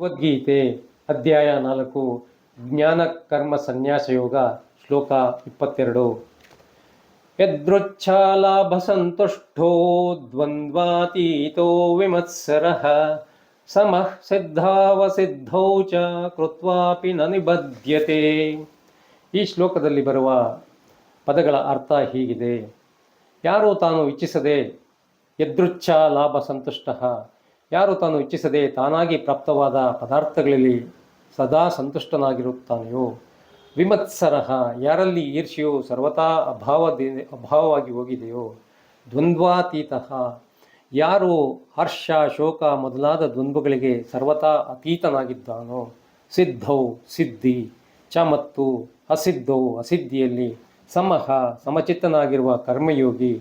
ಭಗವದ್ಗೀತೆ ಅಧ್ಯಾಯ ನಾಲ್ಕು, ಜ್ಞಾನ ಕರ್ಮ ಸನ್ಯಾಸ ಯೋಗ, ಶ್ಲೋಕ ಇಪ್ಪತ್ತೆರಡು. ಯದೃಚ್ಛಾಲಾಭ ಸಂತುಷ್ಟೋ ದ್ವಂದ್ವಾತೀತೋ ವಿಮತ್ಸರ, ಸಮಃ ಸಿದ್ಧಾವಸಿದ್ಧೌ ಚ ಕೃತ್ವಾಪಿ ನ ನಿಬದ್ಯತೆ ಈ ಶ್ಲೋಕದಲ್ಲಿ ಬರುವ ಪದಗಳ ಅರ್ಥ ಹೀಗಿದೆ. ಯಾರು ತಾನು ಇಚ್ಛಿಸದೆ ಯದೃಚ್ಛ ಲಾಭ ಸಂತುಷ್ಟ ಯಾರು ತಾನು ಇಚ್ಛಿಸದೆ ತಾನಾಗಿ ಪ್ರಾಪ್ತವಾದ ಪದಾರ್ಥಗಳಲ್ಲಿ ಸದಾ ಸಂತುಷ್ಟನಾಗಿರುತ್ತಾನೆಯೋ? ವಿಮತ್ಸರಃ ಯಾರಲ್ಲಿ ಈರ್ಷೆಯು ಸರ್ವತಾ ಅಭಾವದಿ, ಅಭಾವವಾಗಿ ಹೋಗಿದೆಯೋ? ದ್ವಂದ್ವಾತೀತಃ, ಯಾರು ಹರ್ಷ, ಶೋಕ ಮೊದಲಾದ ದ್ವಂದ್ವಗಳಿಗೆ ಸರ್ವತಾ ಅತೀತನಾಗಿದ್ದಾನೋ? ಸಿದ್ಧೌ, ಸಿದ್ಧಿ ಚ ಮತ್ತು ಅಸಿದ್ಧೌ, ಅಸಿದ್ಧಿಯಲ್ಲಿ ಸಮಹ, ಸಮಚಿತ್ತನಾಗಿರುವ ಕರ್ಮಯೋಗಿ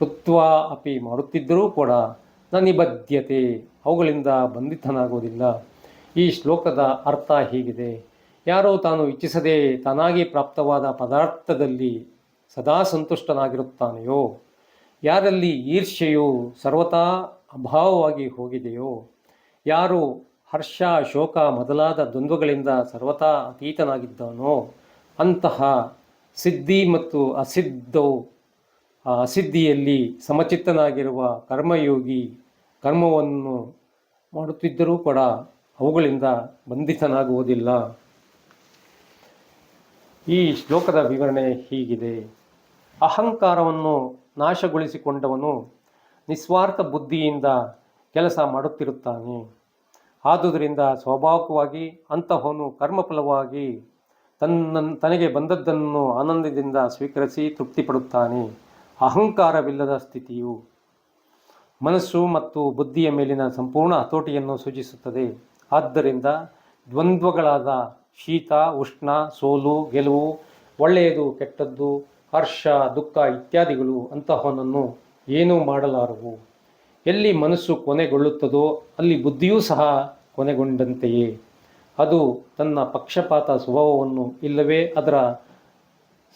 ಕೃತ್ವ ಅಪಿ ಮಾಡುತ್ತಿದ್ದರೂ ಕೂಡ ನ ನಿಬದ್ಧತೆ ಅವುಗಳಿಂದ ಬಂಧಿತನಾಗುವುದಿಲ್ಲ. ಈ ಶ್ಲೋಕದ ಅರ್ಥ ಹೀಗಿದೆ. ಯಾರೋ ತಾನು ಇಚ್ಛಿಸದೆ ತಾನಾಗಿ ಪ್ರಾಪ್ತವಾದ ಪದಾರ್ಥದಲ್ಲಿ ಸದಾ ಸಂತುಷ್ಟನಾಗಿರುತ್ತಾನೆಯೋ? ಯಾರಲ್ಲಿ ಈರ್ಷ್ಯೆಯು ಸರ್ವತಾ ಅಭಾವವಾಗಿ ಹೋಗಿದೆಯೋ? ಯಾರು ಹರ್ಷ, ಶೋಕ ಮೊದಲಾದ ದ್ವಂದ್ವಗಳಿಂದ ಸರ್ವತಾ ಅತೀತನಾಗಿದ್ದಾನೋ? ಅಂತಹ ಸಿದ್ಧಿ ಮತ್ತು ಅಸಿದ್ಧವು ಅಸಿದ್ಧಿಯಲ್ಲಿ ಸಮಚಿತ್ತನಾಗಿರುವ ಕರ್ಮಯೋಗಿ ಕರ್ಮವನ್ನು ಮಾಡುತ್ತಿದ್ದರೂ ಕೂಡ ಅವುಗಳಿಂದ ಬಂಧಿತನಾಗುವುದಿಲ್ಲ. ಈ ಶ್ಲೋಕದ ವಿವರಣೆ ಹೀಗಿದೆ. ಅಹಂಕಾರವನ್ನು ನಾಶಗೊಳಿಸಿಕೊಂಡವನು ನಿಸ್ವಾರ್ಥ ಬುದ್ಧಿಯಿಂದ ಕೆಲಸ ಮಾಡುತ್ತಿರುತ್ತಾನೆ. ಆದುದರಿಂದ ಸ್ವಾಭಾವಿಕವಾಗಿ ಅಂತಹವನು ಕರ್ಮಫಲವಾಗಿ ತನ್ನ ತನಗೆ ಬಂದದ್ದನ್ನು ಆನಂದದಿಂದ ಸ್ವೀಕರಿಸಿ ತೃಪ್ತಿಪಡುತ್ತಾನೆ. ಅಹಂಕಾರವಿಲ್ಲದ ಸ್ಥಿತಿಯು ಮನಸ್ಸು ಮತ್ತು ಬುದ್ಧಿಯ ಮೇಲಿನ ಸಂಪೂರ್ಣ ಹತೋಟಿಯನ್ನು ಸೂಚಿಸುತ್ತದೆ. ಆದ್ದರಿಂದ ದ್ವಂದ್ವಗಳಾದ ಶೀತ, ಉಷ್ಣ, ಸೋಲು, ಗೆಲುವು, ಒಳ್ಳೆಯದು, ಕೆಟ್ಟದ್ದು, ಹರ್ಷ, ದುಃಖ ಇತ್ಯಾದಿಗಳು ಅಂತಹವನನ್ನು ಏನೂ ಮಾಡಲಾರವು. ಎಲ್ಲಿ ಮನಸ್ಸು ಕೊನೆಗೊಳ್ಳುತ್ತದೋ ಅಲ್ಲಿ ಬುದ್ಧಿಯೂ ಸಹ ಕೊನೆಗೊಂಡಂತೆಯೇ. ಅದು ತನ್ನ ಪಕ್ಷಪಾತ ಸ್ವಭಾವವನ್ನು ಇಲ್ಲವೇ ಅದರ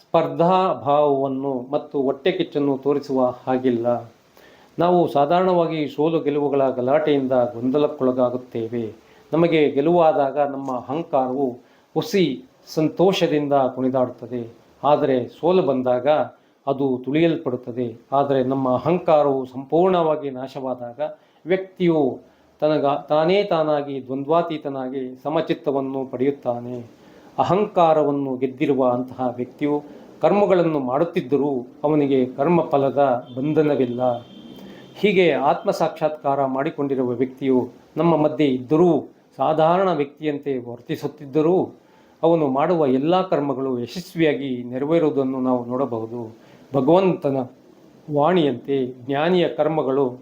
ಸ್ಪರ್ಧಾಭಾವವನ್ನು ಮತ್ತು ಹೊಟ್ಟೆ ಕಿಚ್ಚನ್ನು ತೋರಿಸುವ ಹಾಗಿಲ್ಲ. ನಾವು ಸಾಧಾರಣವಾಗಿ ಸೋಲು ಗೆಲುವುಗಳ ಗಲಾಟೆಯಿಂದ ಗೊಂದಲಕ್ಕೊಳಗಾಗುತ್ತೇವೆ. ನಮಗೆ ಗೆಲುವಾದಾಗ ನಮ್ಮ ಅಹಂಕಾರವು ಹುಸಿ ಸಂತೋಷದಿಂದ ಕುಣಿದಾಡುತ್ತದೆ. ಆದರೆ ಸೋಲು ಬಂದಾಗ ಅದು ತುಳಿಯಲ್ಪಡುತ್ತದೆ. ಆದರೆ ನಮ್ಮ ಅಹಂಕಾರವು ಸಂಪೂರ್ಣವಾಗಿ ನಾಶವಾದಾಗ ವ್ಯಕ್ತಿಯು ತನಗ ತಾನೇ ತಾನಾಗಿ ದ್ವಂದ್ವಾತೀತನಾಗಿ ಸಮಚಿತ್ತವನ್ನು ಪಡೆಯುತ್ತಾನೆ. ಅಹಂಕಾರವನ್ನು ಗೆದ್ದಿರುವ ಅಂತಹ ವ್ಯಕ್ತಿಯು ಕರ್ಮಗಳನ್ನು ಮಾಡುತ್ತಿದ್ದರೂ ಅವನಿಗೆ ಕರ್ಮಫಲದ ಬಂಧನವಿಲ್ಲ. ಹೀಗೆ ಆತ್ಮ ಸಾಕ್ಷಾತ್ಕಾರ ಮಾಡಿಕೊಂಡಿರುವ ವ್ಯಕ್ತಿಯು ನಮ್ಮ ಮಧ್ಯೆ ಇದ್ದರೂ, ಸಾಧಾರಣ ವ್ಯಕ್ತಿಯಂತೆ ವರ್ತಿಸುತ್ತಿದ್ದರೂ, ಅವನು ಮಾಡುವ ಎಲ್ಲ ಕರ್ಮಗಳು ಯಶಸ್ವಿಯಾಗಿ ನೆರವೇರುವುದನ್ನು ನಾವು ನೋಡಬಹುದು. ಭಗವಂತನ ವಾಣಿಯಂತೆ ಜ್ಞಾನಿಯ ಕರ್ಮಗಳು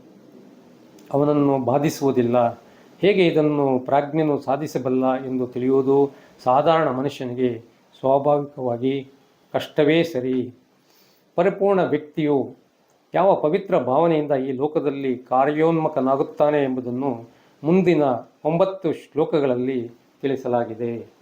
ಅವನನ್ನು ಬಾಧಿಸುವುದಿಲ್ಲ. ಹೇಗೆ ಇದನ್ನು ಪ್ರಾಜ್ಞನು ಸಾಧಿಸಬಲ್ಲ ಎಂದು ತಿಳಿಯುವುದು ಸಾಧಾರಣ ಮನುಷ್ಯನಿಗೆ ಸ್ವಾಭಾವಿಕವಾಗಿ ಕಷ್ಟವೇ ಸರಿ. ಪರಿಪೂರ್ಣ ವ್ಯಕ್ತಿಯು ಯಾವ ಪವಿತ್ರ ಭಾವನೆಯಿಂದ ಈ ಲೋಕದಲ್ಲಿ ಕಾರ್ಯೋನ್ಮುಖನಾಗುತ್ತಾನೆ ಎಂಬುದನ್ನು ಮುಂದಿನ ಒಂಬತ್ತು ಶ್ಲೋಕಗಳಲ್ಲಿ ತಿಳಿಸಲಾಗಿದೆ.